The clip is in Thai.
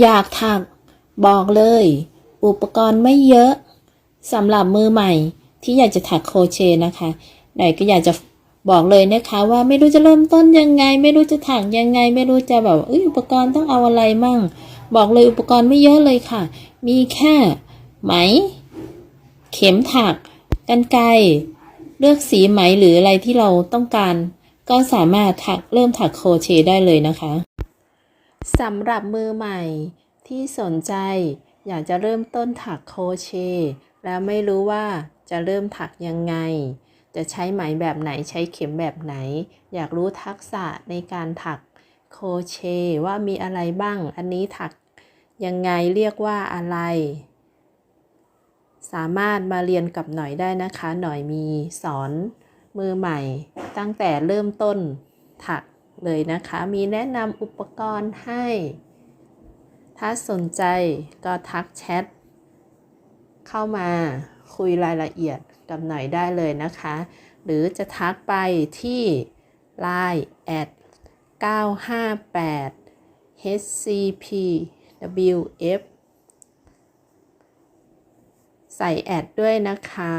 อยากถัก บอกเลย อุปกรณ์ไม่เยอะสำหรับมือใหม่ที่อยากจะถักโครเชนะคะหน่อยก็อยากจะบอกเลยนะคะว่าไม่รู้จะเริ่มต้นยังไง ไม่รู้จะถักยังไง ไม่รู้จะแบบอุปกรณ์ต้องเอาอะไรมั่ง บอกเลยอุปกรณ์ไม่เยอะเลยค่ะ มีแค่ไหม เข็มถักกันไกเลือกสีไหมหรืออะไรที่เราต้องการ ก็สามารถถักเริ่มถักโครเชได้เลยนะคะ สำหรับมือใหม่ที่สนใจอยากจะเริ่มต้นถักโคเช แล้วไม่รู้ว่าจะเริ่มถักยังไง จะใช้ไหมแบบไหนใช้เข็มแบบไหน อยากรู้ทักษะในการถักโคเช ว่ามีอะไรบ้าง อันนี้ถักยังไงเรียกว่าอะไร สามารถมาเรียนกับหน่อยได้นะคะ หน่อยมีสอนมือใหม่ ตั้งแต่เริ่มต้นถัก เลยนะคะ มีแนะนำอุปกรณ์ให้ ถ้าสนใจก็ทักแชทเข้ามาคุยรายละเอียดกับหน่อยได้เลยนะคะ หรือจะทักไปที่ Line at 958 HCPWF ใส่แอดด้วยนะคะ